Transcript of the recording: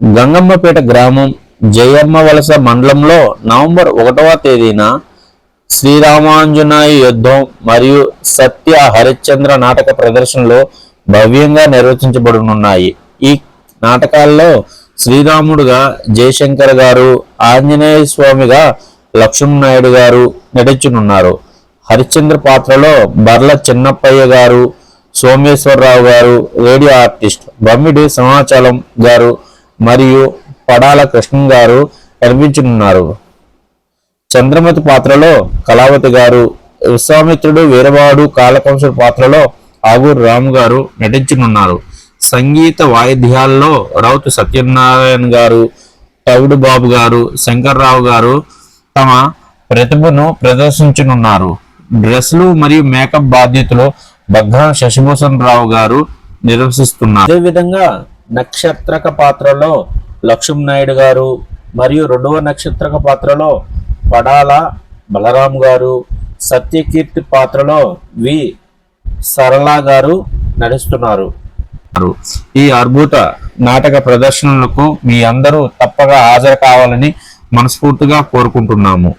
గంగమ్మపేట గ్రామం జయమ్మ వలస మండలంలో నవంబర్ ఒకటవ తేదీన శ్రీరామాంజనాయ యుద్ధం మరియు సత్య హరిశ్చంద్ర నాటక ప్రదర్శనలు భవ్యంగా నిర్వచించబడనున్నాయి ఈ నాటకాల్లో శ్రీరాముడుగా జయశంకర్ గారు ఆంజనేయ స్వామిగా లక్ష్మణ నాయుడు గారు నటించనున్నారు. హరిశ్చంద్ర పాత్రలో బర్ల చిన్నప్పయ్య గారు సోమేశ్వరరావు గారు రేడియో ఆర్టిస్ట్ బమ్మిడి సమాచారం గారు మరియు పడాల కృష్ణ గారు కనిపించనున్నారు. చంద్రమతి పాత్రలో కళావతి గారు విశ్వామిత్రుడు వీరవాడు కాలకంసుడు పాత్రలో ఆగూరు రాము గారు నటించనున్నారు. సంగీత వాయిద్యాల్లో రౌతు సత్యనారాయణ గారు తవుడు బాబు గారు శంకర్రావు గారు తమ ప్రతిభను ప్రదర్శించనున్నారు. డ్రెస్లు మరియు మేకప్ బాధ్యతలు బగ్గాన శశిభూషణ్ రావు గారు నిర్వహిస్తున్నారు. అదేవిధంగా నక్షత్రక పాత్రలో లక్ష్మీనాయుడు గారు మరియు రెండవ నక్షత్రక పాత్రలో పడాల బలరాం గారు సత్యకీర్తి పాత్రలో వి. సరళ గారు నటిస్తున్నారు. ఈ అద్భుత నాటక ప్రదర్శనలకు మీ అందరూ తప్పగా హాజరు కావాలని మనస్ఫూర్తిగా కోరుకుంటున్నాము.